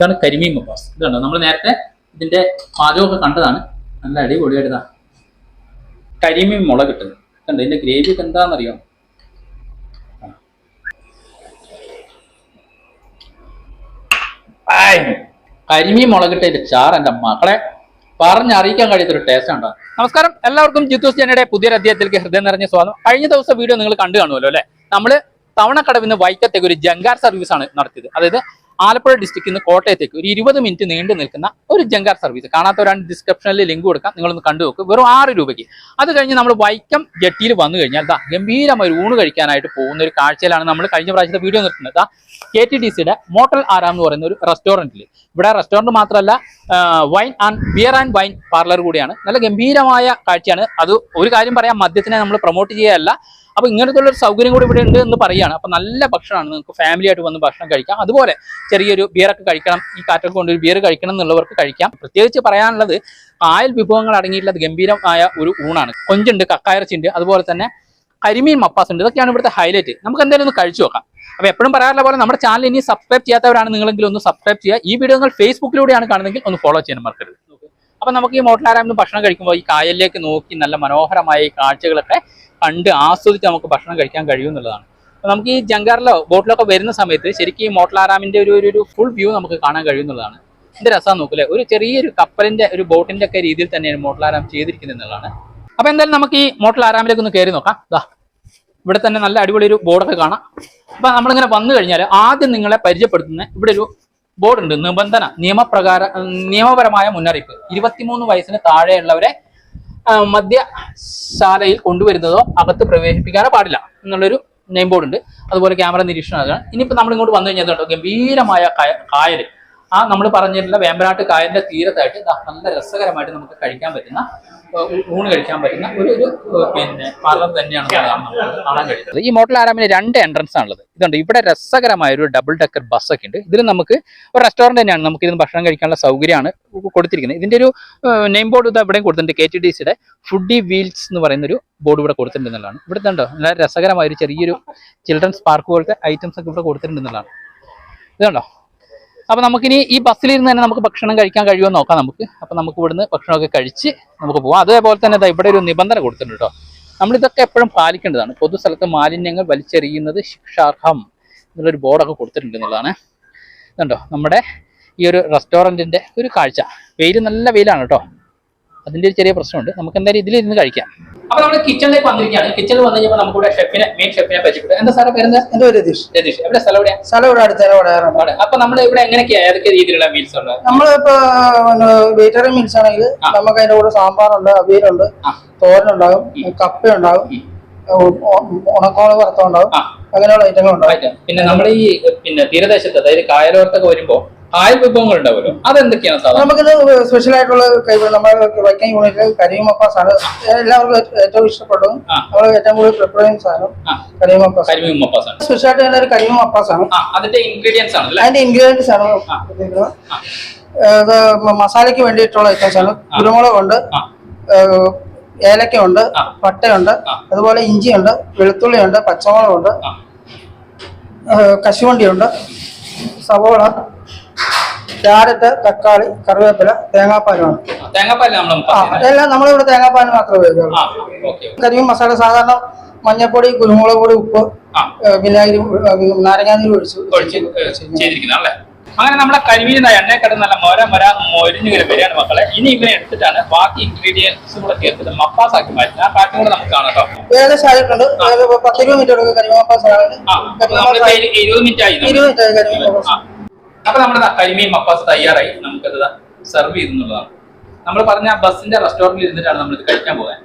ഇതാണ് കരിമീൻ മപ്പാസ്. ഇതുണ്ടോ നമ്മൾ നേരത്തെ ഇതിന്റെ പാചകമൊക്കെ കണ്ടതാണ്. നല്ല അടിപൊളിയായിട്ടാ. കരിമീൻ മുളക് കിട്ടുന്നത് കണ്ടോ? ഇതിന്റെ ഗ്രേവി ഒക്കെ എന്താണെന്നറിയോ. കരിമീൻ മുളകിട്ടതിന്റെ ചാർ എന്റെ മക്കളെ. പറഞ്ഞറിയിക്കാൻ കഴിയാത്തൊരു ടേസ്റ്റ് ഉണ്ടോ നമസ്കാരം. എല്ലാവർക്കും ജിത്തൂസ് ജനയുടെ പുതിയൊരു അധ്യായത്തിലേക്ക് ഹൃദയം നിറഞ്ഞ സ്വാഗതം. കഴിഞ്ഞ ദിവസം വീഡിയോ നിങ്ങൾ കണ്ടു കാണുമല്ലോ അല്ലെ? നമ്മൾ തവണക്കടവിൽ നിന്ന് വൈക്കത്തേക്ക് ഒരു ജങ്കാർ സർവീസ് ആണ് നടത്തിയത്. അതായത് ആലപ്പുഴ ഡിസ്ട്രിക്റ്റിൽ നിന്ന് കോട്ടയത്തേക്ക് ഒരു ഇരുപത് മിനിറ്റ് നീണ്ടു നിൽക്കുന്ന ഒരു ജങ്കാർ സർവീസ് കാണാത്തവരാണ് ഡിസ്ക്രിപ്ഷനിൽ ലിങ്ക് കൊടുക്കാം. നിങ്ങളൊന്ന് കണ്ടു നോക്ക്. വെറും ആറ് രൂപയ്ക്ക്. അത് കഴിഞ്ഞ് നമ്മൾ വൈക്കം ജെട്ടിയിൽ വന്നു കഴിഞ്ഞാൽ ദാ ഗംഭീരമായ ഊണ് കഴിക്കാനായിട്ട് പോകുന്ന ഒരു കാഴ്ചയിലാണ് നമ്മൾ കഴിഞ്ഞ പ്രാവശ്യത്തെ വീഡിയോ നിർത്തുന്നത്. ദാ കെ ടി ഡി സിയുടെ മോട്ടൽ ആരാം എന്ന് പറയുന്ന ഒരു റെസ്റ്റോറന്റിൽ ഇവിടെ റെസ്റ്റോറന്റ് മാത്രമല്ല wine and beer and wine parlour കൂടിയാണ്. നല്ല ഗംഭീരമായ കാഴ്ചയാണ്. അത് ഒരു കാര്യം പറയാം മദ്യത്തിനെ നമ്മൾ പ്രൊമോട്ട് ചെയ്യുകയല്ല. അപ്പൊ ഇങ്ങനത്തെ ഒരു സൗകര്യം കൂടി ഇവിടെ ഉണ്ട് എന്ന് പറയുകയാണ്. അപ്പൊ നല്ല ഭക്ഷണമാണ്. നിങ്ങൾക്ക് ഫാമിലി ആയിട്ട് വന്ന് ഭക്ഷണം കഴിക്കാം. അതുപോലെ ചെറിയൊരു ബിയറൊക്കെ കഴിക്കണം. ഈ കാറ്റൊക്കെ കൊണ്ട് ഒരു ബിയർ കഴിക്കണം എന്നുള്ളവർക്ക് കഴിക്കാം. പ്രത്യേകിച്ച് പറയാനുള്ളത് ആയൽ വിഭവങ്ങൾ അടങ്ങിയിട്ടുള്ളത് ഗംഭീരമായ ഒരു ഊണാണ്. കൊഞ്ചുണ്ട് കക്കായിറച്ചിണ്ട് അതുപോലെ തന്നെ കരിമീൻ മപ്പാസ് ഉണ്ട് ഇതൊക്കെയാണ് ഇവിടുത്തെ ഹൈലൈറ്റ് നമുക്ക് എന്തായാലും ഒന്ന് കഴിച്ചു നോക്കാം. അപ്പൊ എപ്പോഴും പറയാറുള്ള പോലെ നമ്മുടെ ചാനൽ ഇനി സബ്സ്ക്രൈബ് ചെയ്യാത്തവരാണ് നിങ്ങളെങ്കിലും ഒന്ന് സബ്സ്ക്രൈബ് ചെയ്യുക. ഈ വീഡിയോ നിങ്ങൾ ഫേസ്ബുക്കിലൂടെയാണ് കാണുന്നതെങ്കിൽ ഒന്ന് ഫോളോ ചെയ്യാൻ മറക്കരുത്. അപ്പൊ നമുക്ക് ഈ മോട്ടലാരാമിന് ഭക്ഷണം കഴിക്കുമ്പോൾ ഈ കായലിലേക്ക് നോക്കി നല്ല മനോഹരമായ ഈ കാഴ്ചകളൊക്കെ കണ്ട് ആസ്വദിച്ച് നമുക്ക് ഭക്ഷണം കഴിക്കാൻ കഴിയും എന്നുള്ളതാണ് നമുക്ക് ഈ ജങ്കാറിലോ ബോട്ടിലൊക്കെ വരുന്ന സമയത്ത് ശരിക്കും ഈ മോട്ടലാരാമിന്റെ ഒരു ഒരു- ഫുൾ വ്യൂ നമുക്ക് കാണാൻ കഴിയുന്നതാണ് എന്ത് രസം നോക്കൂലേ ഒരു ചെറിയൊരു കപ്പലിന്റെ ഒരു ബോട്ടിന്റെ ഒക്കെ രീതിയിൽ തന്നെയാണ് മോട്ടലാറാം ചെയ്തിരിക്കുന്നത് എന്നുള്ളതാണ്. അപ്പൊ എന്തായാലും നമുക്ക് ഈ മോട്ടൽ ആരാമിലേക്ക് ഒന്ന് കയറി നോക്കാം. ദാ ഇവിടെ തന്നെ നല്ല അടിപൊളി ഒരു ബോർഡൊക്കെ കാണാം. അപ്പൊ നമ്മളിങ്ങനെ വന്നു കഴിഞ്ഞാൽ ആദ്യം നിങ്ങളെ പരിചയപ്പെടുത്തുന്ന ഇവിടെ ഒരു ബോർഡുണ്ട്. നിബന്ധന നിയമപ്രകാര നിയമപരമായ മുന്നറിയിപ്പ്. ഇരുപത്തിമൂന്ന് വയസ്സിന് താഴെയുള്ളവരെ മദ്യശാലയിൽ കൊണ്ടുവരുന്നതോ അകത്ത് പ്രവേശിപ്പിക്കാനോ പാടില്ല എന്നുള്ളൊരു നെയിം ബോർഡ് ഉണ്ട്. അതുപോലെ ക്യാമറ നിരീക്ഷണം ഇനിയിപ്പോൾ നമ്മൾ ഇങ്ങോട്ട് വന്നു കഴിഞ്ഞാൽ കേട്ടോ ഗംഭീരമായ കായ- കായൽ ആ നമ്മൾ പറഞ്ഞിട്ടുള്ള വേമ്പനാട്ട് കായലിന്റെ തീരത്തായിട്ട് നല്ല രസകരമായിട്ട് നമുക്ക് കഴിക്കാൻ പറ്റുന്ന ഊണ് കഴിക്കാൻ പറ്റുന്ന ഒരു ഒരു പിന്നെ പാർലർ തന്നെയാണ് കാണാൻ കഴിയുന്നത് ഈ മോട്ടൽ ആരാമിന് രണ്ട് എൻട്രൻസ് ആണുള്ളത്. ഇതുണ്ട്. ഇവിടെ രസകരമായ ഒരു ഡബിൾ ഡെക്കർ ബസ് ഒക്കെ ഉണ്ട്. ഇതിൽ നമുക്ക് ഒരു റെസ്റ്റോറന്റ് തന്നെയാണ്. നമുക്ക് ഇതിന് ഭക്ഷണം കഴിക്കാനുള്ള സൗകര്യമാണ് കൊടുത്തിരിക്കുന്നത്. ഇതിന്റെ ഒരു നെയിം ബോർഡ് ഇത് ഇവിടെയും കൊടുത്തിട്ടുണ്ട്. കെ ടി ഡി സിയുടെ ഫുഡി വീൽസ് എന്ന് പറയുന്ന ഒരു ബോർഡ് ഇവിടെ കൊടുത്തിട്ടുണ്ട് എന്നുള്ളതാണ് ഇവിടെ ഉണ്ടോ നല്ല രസകരമായ ഒരു ചെറിയൊരു ചിൽഡ്രൻസ് പാർക്ക് പോലത്തെ ഐറ്റംസ് ഒക്കെ ഇവിടെ കൊടുത്തിട്ടുണ്ട് എന്നുള്ളതാണ് ഇതുണ്ടോ? അപ്പൊ നമുക്കിനി ഈ ബസ്സിലിരുന്ന് തന്നെ നമുക്ക് ഭക്ഷണം കഴിക്കാൻ കഴിയുമോ നോക്കാം നമുക്ക്. അപ്പൊ നമുക്ക് ഇവിടുന്ന് ഭക്ഷണമൊക്കെ കഴിച്ച് നമുക്ക് പോവാം. അതേപോലെ തന്നെ ഇവിടെ ഒരു നിബന്ധന കൊടുത്തിട്ടുണ്ട് കേട്ടോ നമ്മളിതൊക്കെ എപ്പോഴും പാലിക്കേണ്ടതാണ്. പൊതുസ്ഥലത്ത് മാലിന്യങ്ങൾ വലിച്ചെറിയുന്നത് ശിക്ഷാർഹം എന്നുള്ളൊരു ബോർഡൊക്കെ കൊടുത്തിട്ടുണ്ട് എന്നുള്ളതാണ്. കണ്ടോ നമ്മുടെ ഈ ഒരു റെസ്റ്റോറന്റിന്റെ ഒരു കാഴ്ച. വെയിൽ നല്ല വെയിലാണ് കേട്ടോ അതിന്റെ ഒരു ചെറിയ പ്രശ്നമുണ്ട്. നമുക്ക് എന്തായാലും ഇതിലിരുന്ന് കഴിക്കാം. അപ്പൊ നമ്മൾ കിച്ചണിലേക്ക് വന്നിരിക്കുകയാണ്. കിച്ചണിൽ വന്നു കഴിഞ്ഞപ്പോൾ നമുക്കിവിടെ ഷെഫിനെ മെയിൻ ഷെഫിനെ പരിചയപ്പെട്ടു എന്താ സാറേ രതീഷ്. രതീഷ്. എവിടെ സ്ഥലം എവിടെയാണ് സ്ഥലം ഇവിടെ അടുത്ത അപ്പൊ നമ്മൾ ഇവിടെ ഏതൊക്കെ രീതിയിലുള്ള മീൽസ് ഉള്ളത്? നമ്മളിപ്പോ വെജിറ്റേറിയൻ മീൽസ് ആണെങ്കിൽ. നമുക്ക് അതിന്റെ കൂടെ സാമ്പാറുണ്ട് അവിയലുണ്ട്. തോരനുണ്ടാകും കപ്പ ഉണ്ടാകും ഉണക്കോള വറുത്തം ഉണ്ടാകും ആ. അങ്ങനെയുള്ള ഐറ്റങ്ങൾ ഉണ്ടാകും പിന്നെ നമ്മൾ ഈ പിന്നെ തീരദേശത്ത് അതായത് കായലോരത്തൊക്കെ വരുമ്പോ കായൽ വിഭവങ്ങൾ ഉണ്ടാവുമല്ലോ. അതെന്തൊക്കെയാണ് സാധാരണ നമുക്കിത് സ്പെഷ്യൽ ആയിട്ടുള്ള കൈ- നമ്മുടെ വൈക്കം യൂണിറ്റിൽ കരിമപ്പ സാധനം എല്ലാവർക്കും ഏറ്റവും ഇഷ്ടപ്പെടും. നമ്മൾ ഏറ്റവും കൂടുതൽ പ്രിഫർ ചെയ്യുന്ന സാധനം കരിമപ്പ കരിമപ്പ സാധനം സ്പെഷ്യൽ ആയിട്ട് തന്നെ ഒരു കരിമപ്പാസ് ആണ് അതിന്റെ ഇൻഗ്രീഡിയൻസ് ആണ് അതിന്റെ ഇൻഗ്രീഡിയൻസ് ആണ് മസാലയ്ക്ക് വേണ്ടിയിട്ടുള്ള ഐറ്റംസ് ആണ്. കുരുമുളകുണ്ട് ഏലക്കയുണ്ട്. പട്ടയുണ്ട്. അതുപോലെ ഇഞ്ചിയുണ്ട് വെളുത്തുള്ളിയുണ്ട് പച്ചമുളകുണ്ട് കശുവണ്ടിയുണ്ട് സവോള ക്യാരറ്റ് തക്കാളി കറിവേപ്പില തേങ്ങാപ്പാലുമാണ്. തേങ്ങാപ്പാൽ ആ അതെല്ലാം നമ്മളിവിടെ തേങ്ങാപ്പാൽ മാത്രമേ ഉപയോഗിക്കുള്ളൂ കരിയും മസാല സാധാരണ മഞ്ഞപ്പൊടി കുരുമുളക് പൊടി ഉപ്പ് വിനാഗിരി നാരങ്ങാനീര് ഒഴിച്ചു അങ്ങനെ നമ്മളെ കരിമീൻ എണ്ണ കിടന്ന് നല്ല മൊര മൊര മൊരിഞ്ഞു വരികയാണ് മക്കളെ. ഇനി ഇവനെ എടുത്തിട്ടാണ് ബാക്കി ഇൻഗ്രീഡിയൻസ് കൂടെ ചേർത്തിട്ട് മപ്പാസ് ആക്കി മാറ്റി. ആ കാറ്റും കൂടെ നമുക്ക് കാണാം കേട്ടോ. ഏകദേശം ആയിട്ടുണ്ട്. പത്ത് ഇരുപത് മിനിറ്റ് ഇരുപത് മിനിറ്റ് ആയി. ഇരുപത് മിനിറ്റ്. അപ്പൊ നമ്മുടെ കരിമീൻ മപ്പാസ് തയ്യാറായി. നമുക്കത് സെർവ് ചെയ്തെന്നുള്ളതാണ്. നമ്മൾ പറഞ്ഞ ബസ്സിന്റെ റെസ്റ്റോറന്റിൽ ഇരുന്നിട്ടാണ് നമ്മൾ ഇത് കഴിക്കാൻ പോകാൻ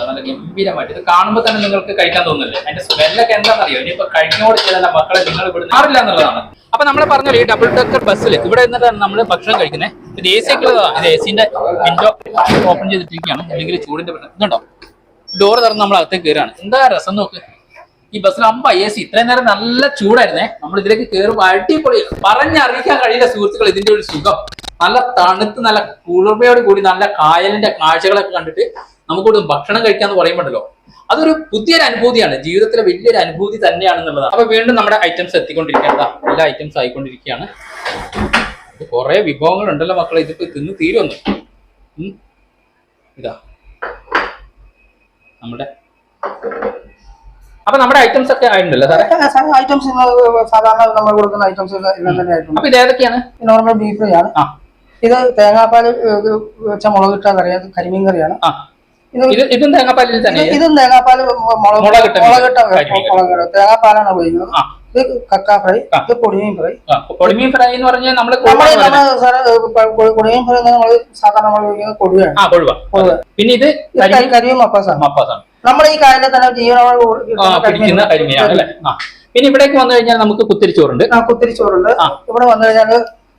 നല്ല ഗംഭീരമായിട്ട്. ഇത് കാണുമ്പോൾ തന്നെ നിങ്ങൾക്ക് കഴിക്കാൻ തോന്നില്ലേ അതിന്റെ സ്മെല്ലൊക്കെ എന്താണെന്നറിയോ ഇനിയിപ്പോ കഴിഞ്ഞോട് ചെയ്താൽ മക്കളെ നിങ്ങൾ ഇവിടെ മാറില്ല എന്നുള്ളതാണ്. അപ്പൊ നമ്മൾ പറഞ്ഞല്ലോ ഈ ഡബിൾ ഡെക്കർ ബസ്സിൽ ഇവിടെ നിന്നിട്ടാണ് നമ്മൾ ഭക്ഷണം കഴിക്കുന്നത് ഇത് എ സി ഒക്കെ ഇത് എ സിന്റെ വിൻഡോ ഓപ്പൺ ചെയ്തിട്ടിരിക്കുകയാണ്. അല്ലെങ്കിൽ ചൂടിന്റെ ഇതുണ്ടോ? ഡോർ തുറന്ന് നമ്മൾ അകത്തേക്ക് കയറാണ് എന്താ രസം നോക്ക്. ഈ ബസ്സിൽ അമ്പ എ സി ഇത്രയും നേരം നല്ല ചൂടായിരുന്നേ. നമ്മൾ ഇതിലേക്ക് കയറുമ്പോൾ അടിപൊളി. പറഞ്ഞറിയിക്കാൻ കഴിയില്ല സുഹൃത്തുക്കൾ ഇതിന്റെ ഒരു സുഖം. നല്ല തണുത്ത് നല്ല കുളിർമയോട് കൂടി നല്ല കായലിന്റെ കാഴ്ചകളൊക്കെ കണ്ടിട്ട് നമുക്കൊരു ഭക്ഷണം കഴിക്കാന്ന് പറയുമ്പോണ്ടല്ലോ. അതൊരു പുതിയൊരു അനുഭൂതിയാണ്. ജീവിതത്തിലെ വലിയൊരു അനുഭൂതി തന്നെയാണെന്നുള്ളതാണ് അപ്പൊ വീണ്ടും നമ്മുടെ ഐറ്റംസ് എത്തിക്കൊണ്ടിരിക്കുകയാണ്. എല്ലാ ഐറ്റംസ് ആയിക്കൊണ്ടിരിക്കുകയാണ്. കുറെ വിഭവങ്ങൾ ഉണ്ടല്ലോ മക്കളെ. ഇതിപ്പോ തിന്ന് തീരുമെന്ന് ഇതാ. നമ്മുടെ അപ്പൊ നമ്മുടെ ഐറ്റംസ് ഒക്കെ ആയിട്ടുണ്ടല്ലോ സാറേ? ഐറ്റംസ് സാധാരണ നമ്മൾ കൊടുക്കുന്ന ഐറ്റംസ് എല്ലാം തന്നെ ആയിട്ടുണ്ട്. അപ്പൊ ഇത് ഏതൊക്കെയാണ്? നോർമൽ ബീഫ് ഫ്രൈ ആണ്. ഇത് തേങ്ങാപ്പാൽ വെച്ച മുളക് ഇട്ട കറിയാണ് കരിമീൻ കറിയാണ്. ഇത് തേങ്ങാപ്പാലിൽ തന്നെ ഇത് തേങ്ങാപ്പാൽ മുളക് മുളകിട്ട കരിമീൻ. മുളക്. തേങ്ങാപ്പാലാണ് ഉപയോഗിക്കുന്നത്. ഇത് കക്ക ഫ്രൈ. ഇത് പൊടിമീൻ ഫ്രൈ. പൊടിമീൻ ഫ്രൈ എന്ന് പറഞ്ഞാൽ നമ്മൾ നമ്മൾ പൊടിമീൻ ഫ്രൈ നമ്മൾ സാധാരണ നമ്മൾ ഉപയോഗിക്കുന്നത് കൊടുവയാണ് കൊഴുവ. പിന്നെ ഇത് ഇത് കരി- കരിയും മപ്പാസാണ്. മപ്പാസാണ്. നമ്മുടെ ഈ കായലിൽ തന്നെ ജീവനോട് കരിമീനാണ് അല്ലേ? പിന്നെ ഇവിടേക്ക് വന്നു കഴിഞ്ഞാൽ നമുക്ക് കുത്തിരിച്ചോറുണ്ട്. ആ കുത്തിരിച്ചോറുണ്ട്. ഇവിടെ വന്നു കഴിഞ്ഞാൽ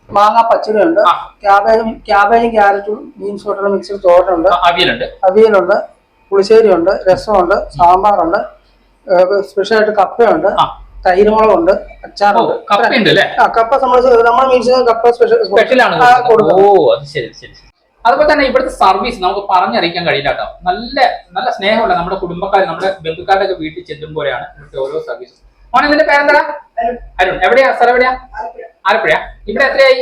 മാങ്ങ പച്ചടിയുണ്ട്. ഉണ്ട് ക്യാബേജും ക്യാബേജും ക്യാരറ്റും ബീൻസ് കൂട്ടുള്ള മിക്സ് ചോറുണ്ട് അവിയലുണ്ട് അവിയലുണ്ട്. അവിയലുണ്ട്. പുളിശ്ശേരിയുണ്ട്. രസമുണ്ട്. സാമ്പാറുണ്ട്. സ്പെഷ്യലായിട്ട് കപ്പയുണ്ട്. തൈരുമുളകുണ്ട് അച്ചാറുണ്ട്. കപ്പ നമ്മൾ നമ്മൾ മീൻസ് കപ്പ സ്പെഷ്യൽ കൊടുക്കും ഓ അത് ശരി ശരി. അതുപോലെ തന്നെ ഇവിടുത്തെ സർവീസ് നമുക്ക് പറഞ്ഞറിയിക്കാൻ കഴിയില്ല കേട്ടോ. നല്ല നല്ല സ്നേഹമുള്ള നമ്മുടെ കുടുംബക്കാർ നമ്മുടെ ബന്ധുക്കാരുടെ ഒക്കെ വീട്ടിൽ ചെല്ലുമ്പോഴാണ് ഇവിടുത്തെ ഓരോ സർവീസ് മോനെ നിന്റെ പേരെന്താ അരുൺ. എവിടെയാ? സ്ഥലം എവിടെയാ? ആലപ്പുഴ. ഇവിടെ എത്രയായി?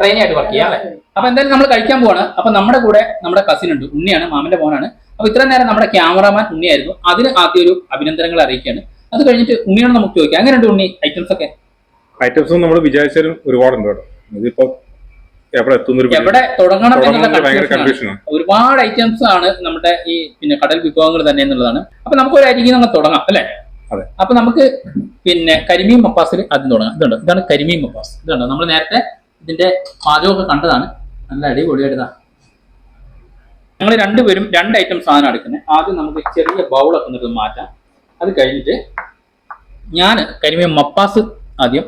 ട്രെയിനി ആയിട്ട് വർക്ക് ചെയ്യാം അല്ലെ? അപ്പൊ എന്തായാലും നമ്മൾ കഴിക്കാൻ പോവാണ്. അപ്പൊ നമ്മുടെ കൂടെ നമ്മുടെ കസിൻ ഉണ്ട്. ഉണ്ണിയാണ് മാമന്റെ മോനാണ്. അപ്പൊ ഇത്രയും നേരം നമ്മുടെ ക്യാമറാമാൻ ഉണ്ണിയായിരുന്നു. അതിന് ആദ്യം ഒരു അഭിനന്ദനങ്ങൾ അറിയിക്കുകയാണ്. അത് കഴിഞ്ഞിട്ട് ഉണ്ണിയോട് നമുക്ക് ചോദിക്കാം. അങ്ങനെയുണ്ട് ഉണ്ണി? ഐറ്റംസ് ഒക്കെ? ഐറ്റംസ് നമ്മൾ വിചാരിച്ചാലും ഒരുപാടുണ്ട് കേട്ടോ. ഇതിപ്പോ എവിടെ തുടങ്ങണം എന്നുള്ള ഒരുപാട് ഐറ്റംസ് ആണ് നമ്മുടെ ഈ പിന്നെ കടൽ വിഭവങ്ങൾ തന്നെ എന്നുള്ളതാണ്. അപ്പൊ നമുക്ക് ഒരു അരികിൽ നിന്ന് തുടങ്ങാം അല്ലെ. അപ്പൊ നമുക്ക് പിന്നെ കരിമീൻ മപ്പാസിൽ ആദ്യം തുടങ്ങാം. ഇതുണ്ട് ഇതാണ് കരിമീൻ മപ്പാസ്. ഇതുണ്ട് നമ്മൾ നേരത്തെ ഇതിന്റെ പാചകമൊക്കെ കണ്ടതാണ്. നല്ല അടിപൊളിയായിട്ടാ ഞങ്ങൾ രണ്ടുപേരും രണ്ട് ഐറ്റം സാധനം എടുക്കുന്നത് ആദ്യം നമുക്ക് ചെറിയ ബൗളൊക്കെ എന്നിട്ട് മാറ്റാം. അത് കഴിഞ്ഞിട്ട് ഞാൻ കരിമീൻ മപ്പാസ് ആദ്യം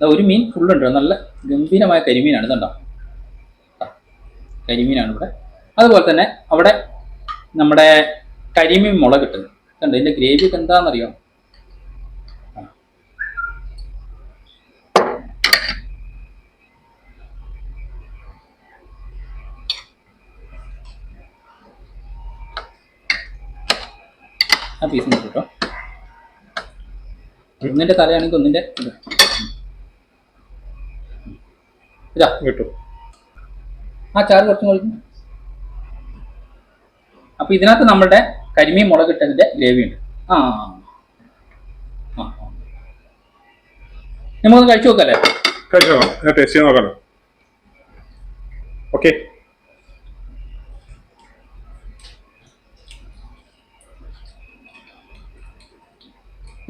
ഒരു മീൻ ഫുള്ളുണ്ട്. നല്ല ഗംഭീരമായ കരിമീനാണ്. ഇതുണ്ടോ? കരിമീനാണ് ഇവിടെ. അതുപോലെ തന്നെ അവിടെ നമ്മുടെ കരിമീൻ മുളക് കിട്ടുന്നത് കണ്ടോ ഇതിന്റെ ഗ്രേവി ഒക്കെ എന്താണെന്നറിയോ ആ. പീസ് കേട്ടോ ഒന്നിന്റെ തലയാണെങ്കിൽ ഒന്നിന്റെ ഇത് കിട്ടും. ആ ചാറ് കുറച്ചും കഴിക്കും അപ്പൊ ഇതിനകത്ത് നമ്മളുടെ കരിമീൻ മുളകിട്ടതിന്റെ ഗ്രേവി ഉണ്ട്. ആ. നമുക്കൊന്ന് കഴിച്ചു നോക്കല്ലേ? കഴിച്ചു നോക്കാം. ടേസ്റ്റ് ചെയ്ത് നോക്കാലോ ഓക്കെ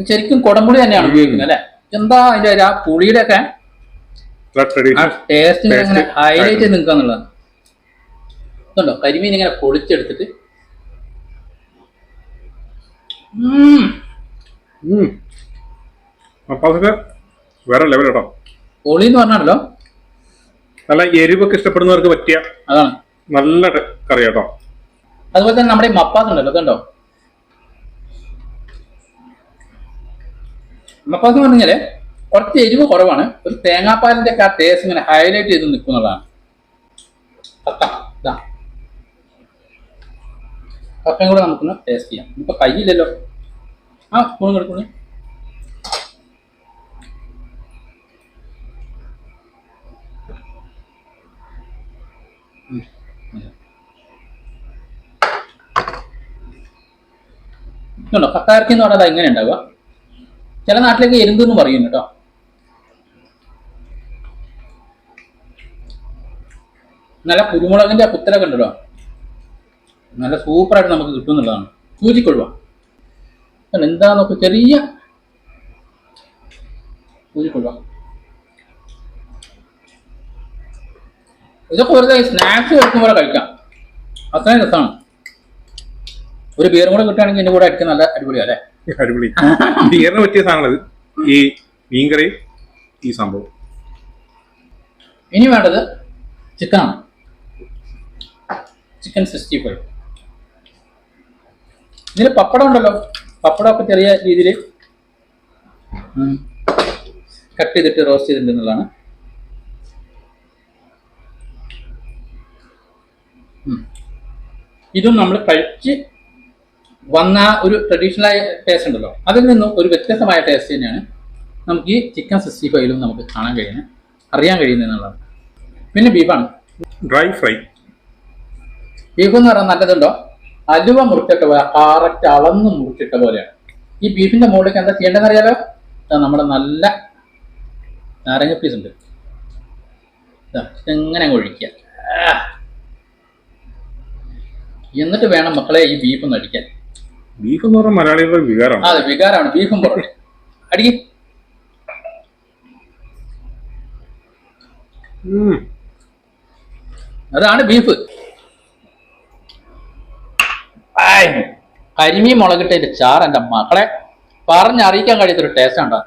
ശരിക്കും കുടംപുളി തന്നെയാണ് ഉപയോഗിക്കുന്നത് അല്ലെ? എന്താ അതിന്റെ ആ പുളിയുടെ ഒക്കെ ടേസ്റ്റ് ഹൈലൈറ്റ് ചെയ്ത്. ഇതുണ്ടോ? കരിമീൻ ഇങ്ങനെ പൊളിച്ചെടുത്തിട്ട് വേറെ ലെവൽ കേട്ടോ. പൊളി എന്ന് പറഞ്ഞാണല്ലോ? നല്ല എരിവൊക്കെ ഇഷ്ടപ്പെടുന്നവർക്ക് പറ്റിയ അതാണ്. നല്ല കറി കേട്ടോ അതുപോലെ തന്നെ നമ്മുടെ മപ്പാസ് ഉണ്ടല്ലോ അതുണ്ടോ മപ്പാസ് എന്ന് പറഞ്ഞാൽ കുറച്ച് എരിവ് കുറവാണ്. ഒരു തേങ്ങാപ്പാലിന്റെ ഒക്കെ ആ ടേസ്റ്റ് ഇങ്ങനെ ഹൈലൈറ്റ് ചെയ്ത് നിൽക്കുന്നതാണ്. കപ്പയും കൂടെ നമുക്കൊന്ന് ടേസ്റ്റ് ചെയ്യാം. ഇപ്പൊ കയ്യില്ലല്ലോ. ആ സ്പൂൺ കൊടുക്കുന്നു കക്കാർക്കി എന്ന് പറഞ്ഞാൽ എങ്ങനെ ഉണ്ടാവുക? ചില നാട്ടിലേക്ക് എരുന്തെന്ന് പറയും കേട്ടോ. നല്ല കുരുമുളകിന്റെ കുത്തലൊക്കെ ഉണ്ടല്ലോ. നല്ല സൂപ്പറായിട്ട് നമുക്ക് കിട്ടും എന്നുള്ളതാണ്. സൂചിക്കൊള്ളുക എന്താ നോക്കുക ചെറിയ സൂചിക്കൊള്ളുക ഇതൊക്കെ വെറുതെ സ്നാക്സ് കഴിക്കും പോലെ കഴിക്കാം. അത്രയും രസമാണ് ഒരു ബിയറും കൂടെ കിട്ടുകയാണെങ്കിൽ എന്റെ കൂടെ അടിക്കാൻ നല്ല അടിപൊളിയാ അല്ലേ? അടിപൊളി. ബിയറിന് പറ്റിയ സാധനങ്ങൾ ഈ മീൻകറി ഈ സംഭവം. ഇനി വേണ്ടത് ചിക്കനാണ് ചിക്കൻ സിക്സ്റ്റി ഫൈവ്. ഇതിൽ പപ്പടം ഉണ്ടല്ലോ. പപ്പടമൊക്കെ ചെറിയ രീതിയിൽ കട്ട് ചെയ്തിട്ട് റോസ്റ്റ് ചെയ്തിട്ടുണ്ടെന്നുള്ളതാണ് ഉം. ഇതും നമ്മൾ കഴിച്ച് വന്ന ഒരു ട്രഡീഷണൽ ആയ ടേസ്റ്റ് ഉണ്ടല്ലോ. അതിൽ നിന്നും ഒരു വ്യത്യസ്തമായ ടേസ്റ്റ് തന്നെയാണ് നമുക്ക് ഈ ചിക്കൻ സിക്സ്റ്റി ഫൈവിലും നമുക്ക് കാണാൻ കഴിയുന്നത് അറിയാൻ കഴിയുന്നത് എന്നുള്ളതാണ്. പിന്നെ ബീഫാണ് ഡ്രൈ ഫ്രൈ ബീഫ് എന്ന് പറഞ്ഞാൽ നല്ലതുണ്ടോ? അലുവ മുറിച്ചിട്ട പോലെ കറക്റ്റ് അളന്ന് മുറിച്ചിട്ട പോലെയാണ്. ഈ ബീഫിന്റെ മുകളിലേക്ക് എന്താ ചെയ്യേണ്ടതെന്ന് അറിയാലോ? നമ്മുടെ നല്ല നാരങ്ങ പീസ് ഉണ്ട്. അങ്ങ് ഒഴിക്കുക? എന്നിട്ട് വേണം മക്കളെ ഈ ബീഫ് ഒന്ന് അടിക്കാൻ. ബീഫ് എന്ന് പറഞ്ഞാൽ മലയാളികളുടെ വികാരമാണ്. അതെ വികാരമാണ്. ബീഫും പുറമെ അടിക്ക്. അതാണ് ബീഫ് ആയ്. കരിമീൻ മുളകിട്ടതിന്റെ ചാറ് എന്റെ മക്കളെ പറഞ്ഞറിയിക്കാൻ കഴിയാത്തൊരു ടേസ്റ്റ് ആണ്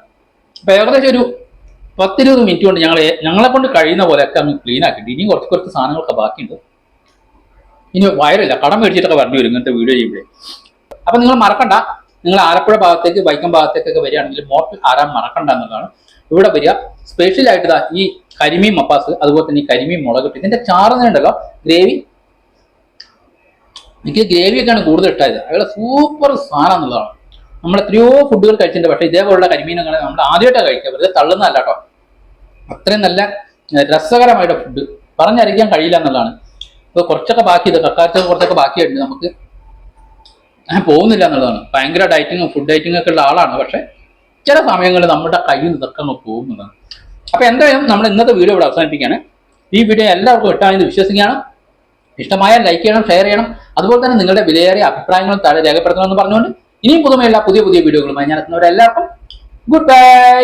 അപ്പൊ ഏകദേശം ഒരു പത്തിരുപത് മിനിറ്റ് കൊണ്ട് ഞങ്ങൾ ഞങ്ങളെ കൊണ്ട് കഴിയുന്ന പോലെയൊക്കെ അങ്ങ് ക്ലീൻ ആക്കിയിട്ട് ഇനിയും കുറച്ച് കുറച്ച് സാധനങ്ങളൊക്കെ ബാക്കിയുണ്ട്. ഇനി വയറില്ല കടം മേടിച്ചിട്ടൊക്കെ വരേണ്ടി വരും ഇങ്ങനത്തെ വീഡിയോ ചെയ്യുമ്പോഴേ. അപ്പൊ നിങ്ങൾ മറക്കണ്ട. നിങ്ങൾ ആലപ്പുഴ ഭാഗത്തേക്ക് വൈക്കം ഭാഗത്തേക്കൊക്കെ വരികയാണെങ്കിൽ മോട്ടിൽ ആരാൻ മറക്കണ്ട എന്നുള്ളതാണ്. ഇവിടെ വരിക. സ്പെഷ്യൽ ആയിട്ട് ഈ കരിമീൻ മപ്പാസ് അതുപോലെ തന്നെ ഈ കരിമീൻ മുളകിട്ട് ഇതിന്റെ ചാറുന്നുണ്ടല്ലോ ഗ്രേവി എനിക്ക് ഗ്രേവിയൊക്കെയാണ് കൂടുതൽ ഇഷ്ടമായത്. അയാളെ സൂപ്പർ സാധനം എന്നുള്ളതാണ്. നമ്മൾ എത്രയോ ഫുഡുകൾ കഴിച്ചിട്ടുണ്ട്. പക്ഷേ ഇതേപോലുള്ള കരിമീനങ്ങൾ നമ്മൾ ആദ്യമായിട്ടാണ് കഴിക്കുക. വെറുതെ തള്ളുന്നതല്ല കേട്ടോ. അത്രയും നല്ല രസകരമായിട്ട് ഫുഡ് പറഞ്ഞറിയിക്കാൻ കഴിയില്ല എന്നുള്ളതാണ്. ഇപ്പോൾ കുറച്ചൊക്കെ ബാക്കി ഇത് കക്കാച്ച കുറച്ചൊക്കെ ബാക്കിയായിട്ട് നമുക്ക്. ഞാൻ പോകുന്നില്ല എന്നുള്ളതാണ്. ഭയങ്കര ഡയറ്റിങ്ങും ഫുഡ് ഡയറ്റിംഗ് ഒക്കെ ഉള്ള ആളാണ്. പക്ഷേ ചില സമയങ്ങളിൽ നമ്മുടെ കയ്യിൽ നിന്ന് ഇതൊക്കെ അങ്ങ് പോകുന്നതാണ് അപ്പോൾ എന്തായാലും നമ്മൾ ഇന്നത്തെ വീഡിയോ ഇവിടെ അവസാനിപ്പിക്കുകയാണ്. ഈ വീഡിയോ എല്ലാവർക്കും ഇഷ്ടമായെന്ന് വിശ്വസിക്കുകയാണ്. ഇഷ്ടമായാൽ ലൈക്ക് ചെയ്യണം ഷെയർ ചെയ്യണം. അതുപോലെ തന്നെ നിങ്ങളുടെ വിലയേറിയ അഭിപ്രായങ്ങളും താഴെ രേഖപ്പെടുത്തണമെന്ന് പറഞ്ഞുകൊണ്ട് ഇനിയും പുതുമയുള്ള പുതിയ പുതിയ വീഡിയോകളുമായി ഞാൻ എത്തുന്നവരെല്ലാവർക്കും ഗുഡ് ബൈ